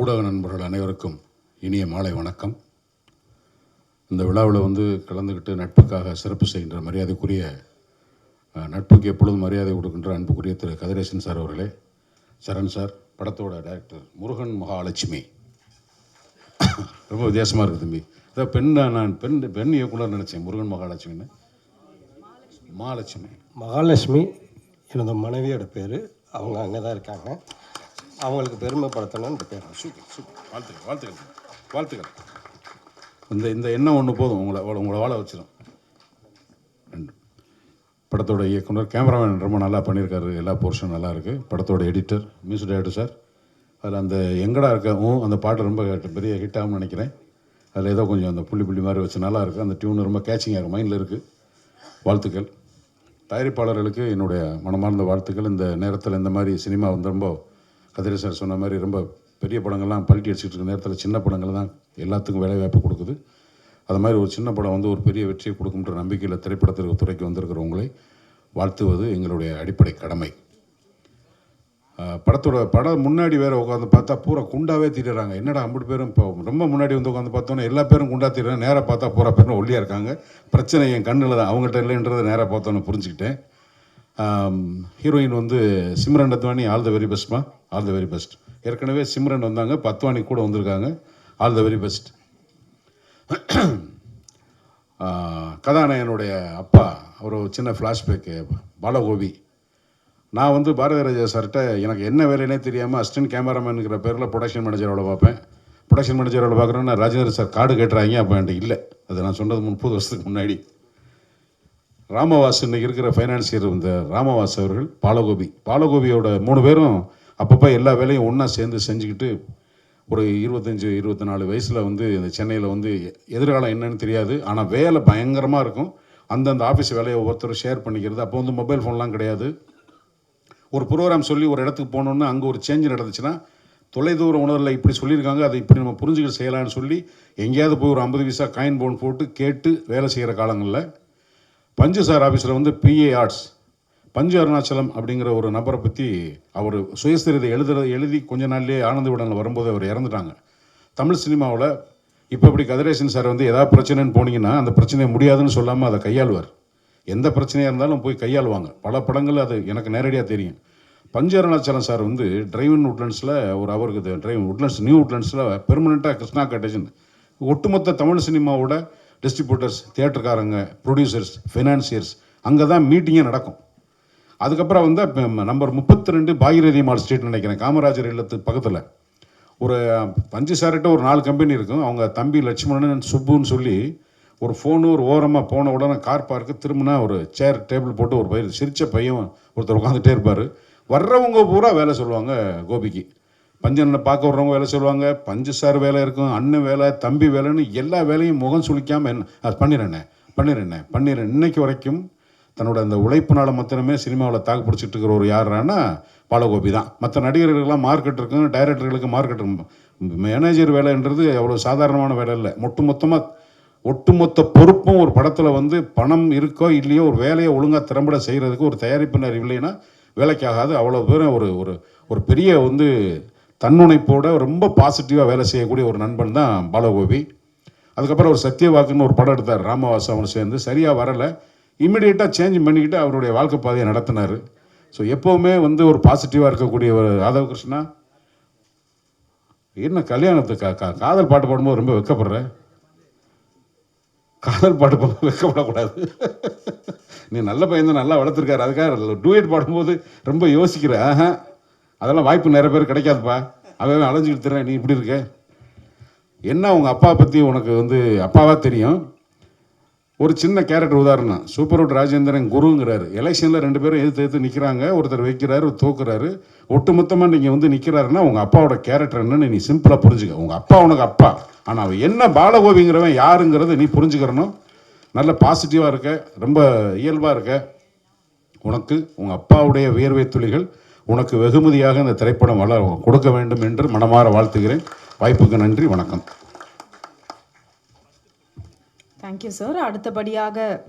ஊடக நண்பர்கள் அனைவருக்கும் இனிய மாலை வணக்கம். இந்த விழாவில் வந்து கலந்துக்கிட்டு நட்புக்காக சிறப்பு செய்கின்ற மரியாதைக்குரிய நட்புக்கு எப்பொழுதும் மரியாதை கொடுக்கின்ற அன்புக்குரிய திரு கதிரேசன் சார் அவர்களே. சரண் சார் படத்தோட டைரக்டர் முருகன் மகாலட்சுமி. ரொம்ப வித்தியாசமாக இருக்குது தம்பி. அதான் பெண் நான் பெண் பெண் இயக்குனர் நினச்சேன் முருகன் மகாலட்சுமின்னு. மகாலட்சுமி. மகாலட்சுமி எனது மனைவியோட பேர் அவங்க அங்கே தான் இருக்காங்க. அவங்களுக்கு பெருமைப்படுத்தணும்னு பேர் சூப்பர் சூப்பர். வாழ்த்துக்கள் வாழ்த்துக்கள். வாழ்த்துக்கள். இந்த இந்த எண்ணம் ஒன்று போதும். உங்களை உங்களை வாழ வச்சிடும் படத்தோட இயக்குனர் கேமராமேன் ரொம்ப நல்லா பண்ணியிருக்காரு. எல்லா போர்ஷனும் நல்லா இருக்குது படத்தோட எடிட்டர் மியூசிக் டைரக்டர் சார் அதில் அந்த எங்கடா இருக்க ஊ அந்த பாட்டு ரொம்ப பெரிய ஹிட் ஆகும்னு நினைக்கிறேன். அதில் ஏதோ கொஞ்சம் அந்த புள்ளி புள்ளி மாதிரி வச்சு நல்லா இருக்குது அந்த டியூன் ரொம்ப கேட்சிங்காக இருக்கும் மைண்டில் இருக்குது வாழ்த்துக்கள். தயாரிப்பாளர்களுக்கு என்னுடைய மனமார்ந்த வாழ்த்துக்கள். இந்த நேரத்தில் இந்த மாதிரி சினிமா வந்து ரொம்ப கதிரை சார் சொன்ன மாதிரி ரொம்ப பெரிய படங்கள்லாம் பல்ட்டி அடிச்சுட்டு இருக்க நேரத்தில் சின்ன படங்கள் தான் எல்லாத்துக்கும் வேலைவாய்ப்பு கொடுக்குது. அது மாதிரி ஒரு சின்ன படம் வந்து ஒரு பெரிய வெற்றியை கொடுக்கும்ன்ற நம்பிக்கையில் திரைப்படத்திற்கு துறைக்கு வந்திருக்கிறவங்களை வாழ்த்துவது எங்களுடைய அடிப்படை கடமை. படத்தோட படம் முன்னாடி வேறு உட்காந்து பார்த்தா பூரா குண்டாவே திரிறாங்க என்னடா ஐம்பது பேரும் இப்போ ரொம்ப முன்னாடி வந்து உட்காந்து பார்த்தோன்னே எல்லா பேரும் குண்டா திரிறாங்க நேராக பார்த்தா பூரா பேரும் ஒல்லியாக இருக்காங்க. பிரச்சனை என் கண்ணில் தான் அவங்ககிட்ட இல்லைன்றதை நேராக பார்த்தோன்னு புரிஞ்சுக்கிட்டேன். ஹீரோயின் வந்து Simran Advani all the very பெஸ்ட்மா all the very best. ஏற்கனவே சிம்ரன் வந்தாங்க பத்வானி கூட வந்திருக்காங்க. All the very best. கதாநாயகனுடைய அப்பா ஒரு சின்ன ஃப்ளாஷ்பேக்கு பாலகோபி. நான் வந்து பாரதி ராஜா சார்கிட்ட எனக்கு என்ன வேலைன்னே தெரியாமல் அசிஸ்டன்ட் கேமராமேனுங்கிற பேரில் ப்ரொடக்ஷன் மேனேஜரோட பார்ப்பேன். ப்ரொடக்ஷன் மேனேஜரோட பார்க்குறேன்னா ராஜேந்திர சார் கார்டு கேட்டுறாங்க அப்போ என்கிட்ட இல்லை. அது நான் சொன்னது முப்பது வருஷத்துக்கு முன்னாடி. ராமவாஸ் இன்னைக்கு இருக்கிற ஃபைனான்சியர் இந்த ராமவாஸ் அவர்கள் பாலகோபி. பாலகோபியோட மூணு பேரும் அப்பப்போ எல்லா வேலையும் ஒன்றா சேர்ந்து செஞ்சுக்கிட்டு ஒரு இருபத்தஞ்சி இருபத்தி நாலு வயசில் வந்து இந்த சென்னையில் வந்து எதிர்காலம் என்னன்னு தெரியாது. ஆனால் வேலை பயங்கரமாக இருக்கும். அந்தந்த ஆஃபீஸ் வேலையை ஒவ்வொருத்தரும் ஷேர் பண்ணிக்கிறது. அப்போ வந்து மொபைல் ஃபோன்லாம் கிடையாது. ஒரு ப்ரோக்ராம் சொல்லி ஒரு இடத்துக்கு போனோம்னா அங்கே ஒரு சேஞ்ச் நடந்துச்சுன்னா தொலைதூர உணர்வில் இப்படி சொல்லியிருக்காங்க. அதை இப்படி நம்ம புரிஞ்சுக்கிட்டு செய்யலாம்னு சொல்லி எங்கேயாவது போய் ஒரு ஐம்பது பைசா காயின் போன் போட்டு கேட்டு வேலை செய்கிற காலங்களில் பஞ்சு சார் ஆஃபீஸில் வந்து பிஏ ஆர்ட்ஸ் பஞ்சு அருணாச்சலம் அப்படிங்கிற ஒரு நபரை பற்றி அவர் சுயசரிதை எழுதுறது எழுதி கொஞ்ச நாள்லேயே ஆனந்த விடனில் வரும்போது அவர் இறந்துட்டாங்க. தமிழ் சினிமாவில் இப்போ இப்படி கதிரேசன் சார் வந்து எதாவது பிரச்சனைன்னு போனீங்கன்னா அந்த பிரச்சனை முடியாதுன்னு சொல்லாமல் அதை கையாளுவார். எந்த பிரச்சனையாக இருந்தாலும் போய் கையாளுவாங்க. பல படங்கள் அது எனக்கு நேரடியாக தெரியும். பஞ்சு அருணாச்சலம் சார் வந்து டிரைவன் உட்லண்ட்ஸில் ஒரு அவருக்கு டிரைவன் உட்லண்ட்ஸ் நியூ உட்லண்ட்ஸில் பெர்மனெண்ட்டாக கிருஷ்ணா கட்டேஜன் ஒட்டுமொத்த தமிழ் சினிமாவோட டிஸ்ட்ரிபியூட்டர்ஸ் தியேட்டர்காரங்க ப்ரொடியூசர்ஸ் ஃபினான்சியர்ஸ் அங்கே தான் மீட்டிங்கே நடக்கும். அதுக்கப்புறம் வந்து நம்பர் முப்பத்தி ரெண்டு பாகிரதி மால் ஸ்ட்ரீட் நினைக்கிறேன் காமராஜர் இல்லத்து பக்கத்தில். ஒரு பஞ்சு சார்கிட்ட ஒரு நாலு கம்பெனி இருக்கும். அவங்க தம்பி லட்சுமணன் சுப்புன்னு சொல்லி ஒரு ஃபோனு ஒரு ஓரமாக போன உடனே கார் பார்க்கு திரும்பினா ஒரு சேர் டேபிள் போட்டு ஒரு பையன் சிரித்த பையன் ஒருத்தர் உட்காந்துட்டே இருப்பார். வர்றவங்க பூரா வேலை சொல்லுவாங்க கோபிக்கு. பஞ்சனை பார்க்க வர்றவங்க வேலை சொல்லுவாங்க பஞ்சு சார் வேலை இருக்கும் அண்ணன் வேலை தம்பி வேலைன்னு எல்லா வேலையும் முகம் சுளிக்காமல் என்ன அது பண்ணிடுறேண்ணே பண்ணிடுறேண்ணே பண்ணிடுறேன். இன்னைக்கு வரைக்கும் தன்னோட அந்த உழைப்புனால மாத்திரமே சினிமாவில் தாக்கு பிடிச்சிட்டு இருக்கிற ஒரு யாருன்னா பாலகோபி தான். மற்ற நடிகர்களுக்கெல்லாம் மார்க்கெட் இருக்கும் டைரக்டர்களுக்கு மார்க்கெட் இருக்கும். மேனேஜர் வேலைன்றது அவ்வளோ சாதாரணமான வேலை இல்லை. ஒட்டு மொத்தமாக ஒட்டுமொத்த பொறுப்பும் ஒரு படத்தில் வந்து பணம் இருக்கோ இல்லையோ ஒரு வேலையை ஒழுங்காக திறம்பட செய்கிறதுக்கு ஒரு தயாரிப்பினர் இல்லைன்னா வேலைக்கு ஆகாது அவ்வளோ பேரும் ஒரு ஒரு ஒரு பெரிய வந்து தன்னுணைப்போட ரொம்ப பாசிட்டிவாக வேலை செய்யக்கூடிய ஒரு நண்பன் தான் பாலகோபி. அதுக்கப்புறம் ஒரு சத்தியவாக்குன்னு ஒரு படம் எடுத்தார் ராமவாசு அவர் சேர்ந்து. சரியாக வரலை. இம்மிடியேட்டாக சேஞ்ச் பண்ணிக்கிட்டு அவருடைய வாழ்க்கை பாதையை நடத்தினார். ஸோ எப்போவுமே வந்து ஒரு பாசிட்டிவாக இருக்கக்கூடிய ஒரு ராதவ கிருஷ்ணா என்ன கல்யாணத்துக்கு கா- காதல் பாட்டு பாடும்போது ரொம்ப வெக்கப்படுற? காதல் பாட்டு பாட வெக்கப்படக்கூடாது. நீ நல்ல பையன் தான் நல்லா வளர்த்துருக்காரு. அதுக்காக டூயட் பாடும்போது ரொம்ப யோசிக்கிற. ஆஹா. அதெல்லாம் வாய்ப்பு நிறைய பேர் கிடைக்காதுப்பா. அவன் அலைஞ்சிக்கிட்டு தரேன் நீ இப்படி இருக்க? என்ன உங்கள் அப்பா பற்றி உனக்கு வந்து அப்பாவாக தெரியும்? ஒரு சின்ன கேரக்டர் உதாரணம். சூப்பர்வுட் ராஜேந்திரன் குருங்கிறாரு. எலெக்ஷனில் ரெண்டு பேரும் எதிர்த்து எதிர்த்து நிற்கிறாங்க ஒருத்தர் வைக்கிறாரு ஒரு தூக்குறாரு. ஒட்டுமொத்தமாக நீங்கள் வந்து நிற்கிறாருன்னா உங்கள் அப்பாவோட கேரக்டர் என்னன்னு நீ சிம்பிளாக புரிஞ்சுக்க. உங்கள் அப்பா உனக்கு அப்பா. ஆனால் அவன் என்ன பாலகோபிங்கிறவன் யாருங்கிறத நீ புரிஞ்சுக்கிறணும். நல்ல பாசிட்டிவாக இருக்க. ரொம்ப இயல்பாக இருக்க. உனக்கு உங்கள் அப்பாவுடைய வியர்வை துளிகள் உனக்கு வெகுமதியாக இந்த திரைப்படம் வள கொடுக்க வேண்டும் என்று மனமாற வாழ்த்துகிறேன். வாய்ப்புக்கு நன்றி. வணக்கம். தேங்க்யூ சார் அடுத்தபடியாக